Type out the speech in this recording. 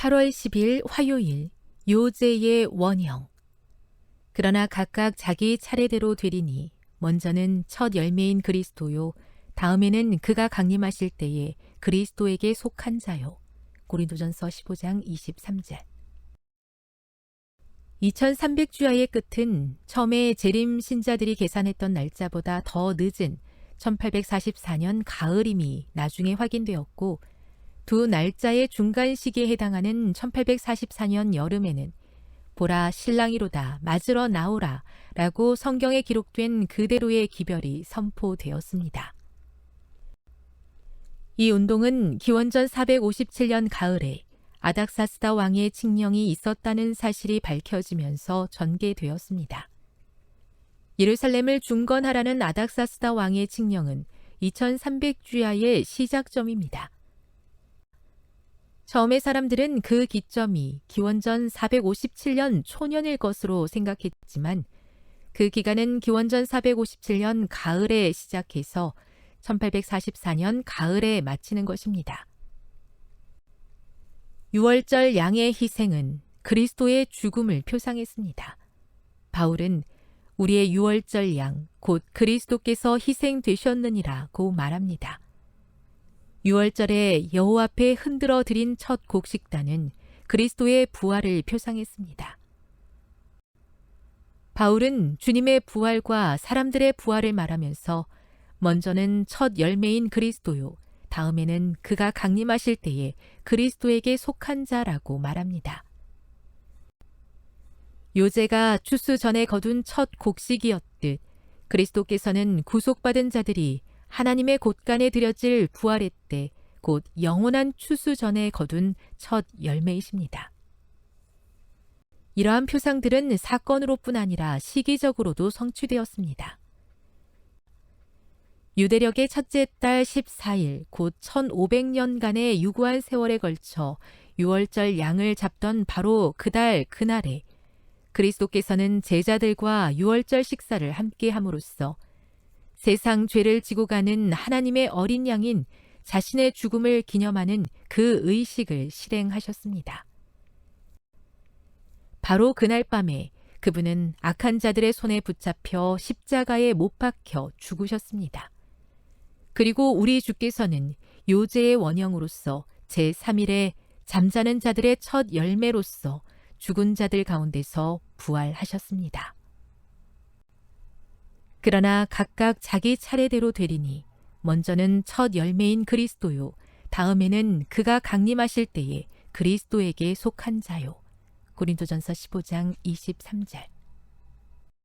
8월 10일 화요일 요제의 원형. 그러나 각각 자기 차례대로 되리니 먼저는 첫 열매인 그리스도요. 다음에는 그가 강림하실 때에 그리스도에게 속한 자요. 고린도전서 15장 23절. 2300주야의 끝은 처음에 재림 신자들이 계산했던 날짜보다 더 늦은 1844년 가을임이 나중에 확인되었고 두 날짜의 중간 시기에 해당하는 1844년 여름에는 보라 신랑이로다 맞으러 나오라 라고 성경에 기록된 그대로의 기별이 선포되었습니다. 이 운동은 기원전 457년 가을에 아닥사스다 왕의 칙령이 있었다는 사실이 밝혀지면서 전개되었습니다. 예루살렘을 중건하라는 아닥사스다 왕의 칙령은 2300주야의 시작점입니다. 처음에 사람들은 그 기점이 기원전 457년 초년일 것으로 생각했지만 그 기간은 기원전 457년 가을에 시작해서 1844년 가을에 마치는 것입니다. 6월절 양의 희생은 그리스도의 죽음을 표상했습니다. 바울은 우리의 6월절 양, 곧 그리스도께서 희생되셨느니라고 말합니다. 6월절에 여호 앞에 흔들어 드린 첫 곡식단은 그리스도의 부활을 표상했습니다. 바울은 주님의 부활과 사람들의 부활을 말하면서 먼저는 첫 열매인 그리스도요, 다음에는 그가 강림하실 때에 그리스도에게 속한 자라고 말합니다. 요제가 추수 전에 거둔 첫 곡식이었듯 그리스도께서는 구속받은 자들이 하나님의 곳간에 드려질 부활의 때 곧 영원한 추수 전에 거둔 첫 열매이십니다. 이러한 표상들은 사건으로뿐 아니라 시기적으로도 성취되었습니다. 유대력의 첫째 달 14일 곧 1500년간의 유구한 세월에 걸쳐 6월절 양을 잡던 바로 그달 그날에 그리스도께서는 제자들과 6월절 식사를 함께 함으로써 세상 죄를 지고 가는 하나님의 어린 양인 자신의 죽음을 기념하는 그 의식을 실행하셨습니다. 바로 그날 밤에 그분은 악한 자들의 손에 붙잡혀 십자가에 못 박혀 죽으셨습니다. 그리고 우리 주께서는 요제의 원형으로서 제3일에 잠자는 자들의 첫 열매로서 죽은 자들 가운데서 부활하셨습니다. 그러나 각각 자기 차례대로 되리니 먼저는 첫 열매인 그리스도요 다음에는 그가 강림하실 때에 그리스도에게 속한 자요. 고린도전서 15장 23절